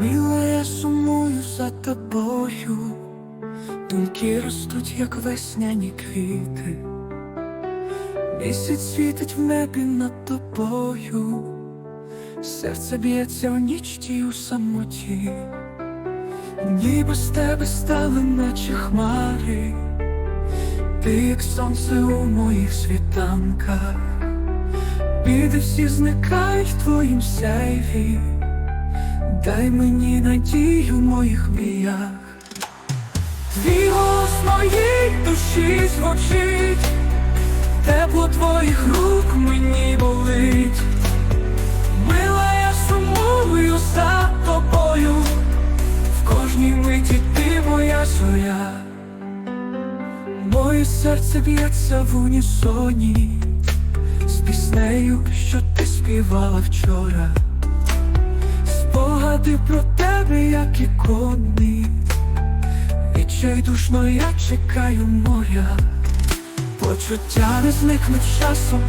Мила, я сумую за тобою, думки ростуть, як весняні квіти. Місяць світить в небі над тобою, серце б'ється в нічті у самоті, ніби з тебе стали, наче хмари, ти як сонце у моїх світанках, біди всі зникають в твоїм сяйві, дай мені надію в моїх мріях. Твій голос моїй душі звучить, тепло твоїх рук мені болить. Мила, я сумую за тобою, в кожній миті ти моя зоря. Моє серце б'ється в унісоні з піснею, що ти співала вчора. Спогади про тебе, як ікони. Відчайдушно я чекаю моря, почуття не зникнуть часом,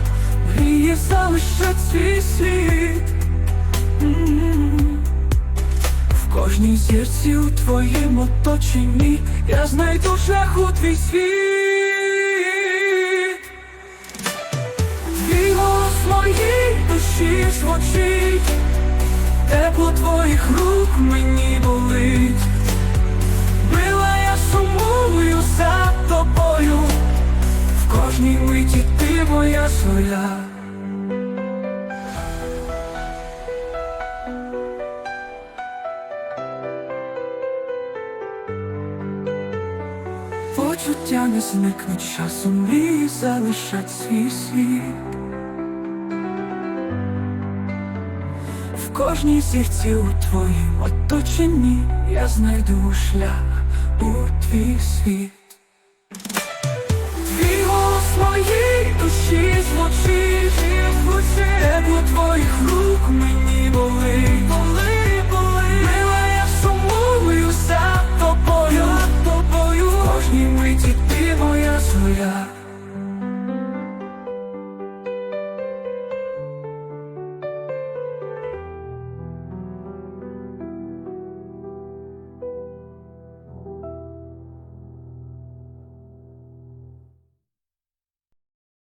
мрії залишать свій. М-м-м. В кожній зірці у твоїм оточенні я знайду шлях у твій світ. Твій голос моїй душі звучить, тепло твоїх рук мені болить. Мила, я сумую за тобою, в кожній миті ти моя зоря. Почуття не зникнуть часом, мрії залишать свій слід. Кожній зірці у твоїм оточенні я знайду шлях у твій світ.